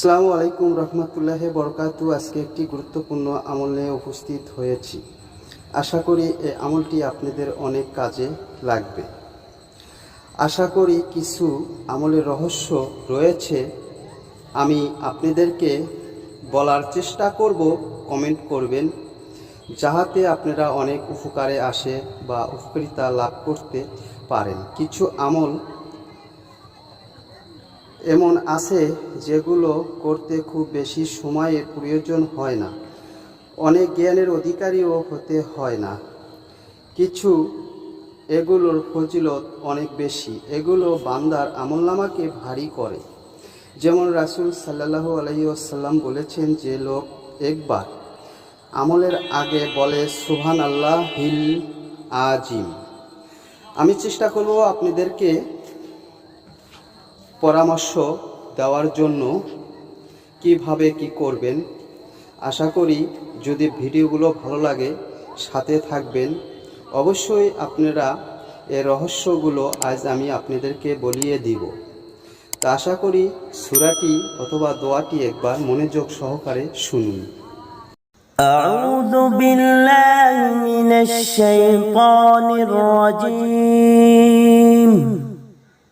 আসসালামু আলাইকুম রহমতুল্লাহ বরকাতু। আজকে একটি গুরুত্বপূর্ণ আমল নিয়ে উপস্থিত হয়েছি। আশা করি এই আমলটি আপনাদের অনেক কাজে লাগবে। আশা করি কিছু আমলের রহস্য রয়েছে। আমি আপনাদেরকে বলার চেষ্টা করব, কমেন্ট করবেন, যাহাতে আপনারা অনেক উপকারে আসে বা উপকারিতা লাভ করতে পারেন। কিছু আমল এমন আছে যেগুলো করতে খুব বেশি সময়ের প্রয়োজন হয় না। অনেক জ্ঞানের অধিকারীও হতে হয় না। কিছু এগুলোর ফজিলত অনেক বেশি। এগুলো বান্দার আমলনামাকে ভারী করে। যেমন রাসূল সাল্লাহ আলহিউসাল্লাম বলেছেন যে, লোক একবার আমলের আগে বলে সুহান আল্লাহ হিল আজিম। আমি চেষ্টা করব আপনাদেরকে পরামর্শ দেওয়ার জন্য কিভাবে কি করবেন আশা করি যদি ভিডিওগুলো ভালো লাগে সাথে থাকবেন অবশ্যই আপনারা এই রহস্যগুলো আজ আমি আপনাদেরকে বলিয়ে দিব তা আশা করি সুরাটি অথবা দোয়াটি একবার মনোযোগ সহকারে শুনুন أعوذ بالله من الشيطان الرجيم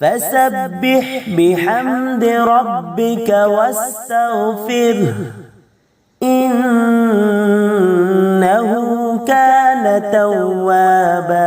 فسبح بحمد ربك واستغفره إنه كان توابا.